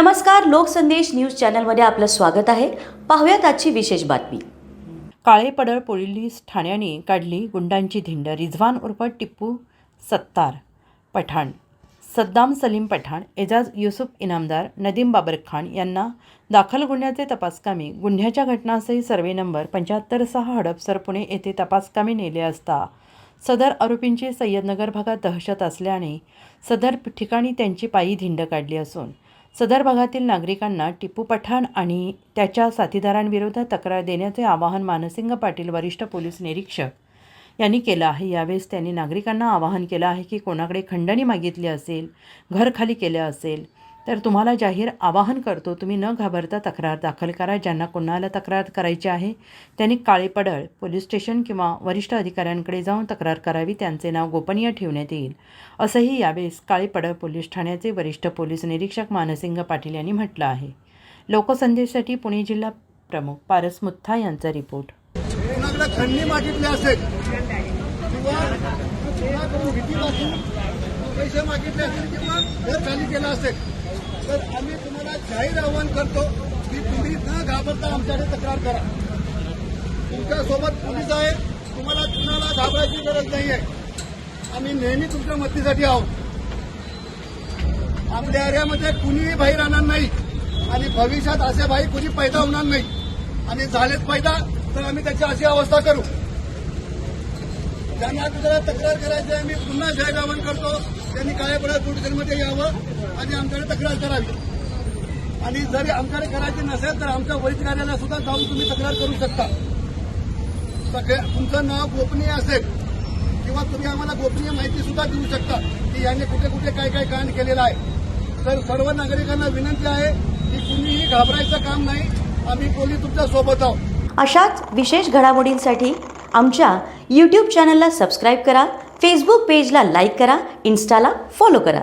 नमस्कार लोकसंदेश न्यूज चॅनलमध्ये आपलं स्वागत आहे. पाहूयात आजची विशेष बातमी. काळे पडळ पोलीस ठाण्याने काढली गुंडांची धिंड रिझवान उर्फ टिप्पू सत्तार पठाण सद्दाम सलीम पठाण एजाज युसुफ इनामदार नदीम बाबर खान यांना दाखल गुन्ह्याचे तपासकामी गुन्ह्याच्या घटनासही सर्वे नंबर पंच्याहत्तर सहा हडपसर पुणे येथे तपासकामी नेले असता सदर आरोपींची सय्यदनगर भागात दहशत असल्याने सदर ठिकाणी त्यांची पायी धिंड काढली असून सदर भागातील नागरिकांना टिपू पठाण आणि त्याच्या साथीदारांविरोधात तक्रार देण्याचे आवाहन मानसिंग पाटील वरिष्ठ पोलीस निरीक्षक यांनी केलं आहे. यावेळेस त्यांनी नागरिकांना आवाहन केलं आहे की कोणाकडे खंडणी मागितली असेल घर खाली केलं असेल तर तुम्हाला जाहीर आवाहन करतो तुम्ही न घाबरता तक्रार दाखल करा ज्यांना कोणाला तक्रार करायची आहे त्यांनी काळेपडळ पोलीस स्टेशन किंवा वरिष्ठ अधिकाऱ्यांकडे जाऊन तक्रार करावी त्यांचे नाव गोपनीय ठेवण्यात येईल असंही यावेळेस काळेपडळ पोलीस ठाण्याचे वरिष्ठ पोलीस निरीक्षक मानसिंग पाटील यांनी म्हटलं आहे. लोकसंदेशसाठी पुणे जिल्हा प्रमुख पारस मुत्था यांचा रिपोर्ट. खंडणी मागितली असेल? किंवा पैसे मागितले असेल किंवा घर खाली केलं असेल? तर आम्ही तुम्हाला जाहीर आवाहन करतो की तुम्ही न घाबरता आमच्याकडे तक्रार करा. तुमच्यासोबत पोलीस आहे तुम्हाला कुणाला घाबरायची गरज नाही आहे आम्ही नेहमी तुमच्या मदतीसाठी आहोत. आपल्या एरियामध्ये कुणीही भाई राहणार नाही आणि भविष्यात असे भाई कुणी पैदा होणार नाही. आणि झालेच पैदा तर आम्ही त्याची अशी अवस्था करू. त्यांना दुसऱ्या तक्रार करायची आहे. मी पुन्हा जाहीर आवाहन करतो. त्यांनी काळ्यापडा पोलिसांमध्ये यावं आणि आमच्याकडे तक्रार करावी. आणि जरी आमच्याकडे करायची नसेल तर आमच्या वरिष्ठ कार्यालयात सुद्धा जाऊन तुम्ही तक्रार करू शकता. सगळे तुमचं नाव गोपनीय असेल किंवा तुम्ही आम्हाला गोपनीय माहिती सुद्धा देऊ शकता की याने कुठे कुठे काय काय कांड केलेलं आहे. तर सर्व नागरिकांना विनंती आहे की कुणीही घाबरायचं काम नाही. आम्ही पोलीस तुमच्यासोबत आहोत. अशाच विशेष घडामोडींसाठी आमच्या यूट्यूब चॅनलला सबस्क्राईब करा फेसबुक पेजला लाईक करा इन्स्टाला फॉलो करा.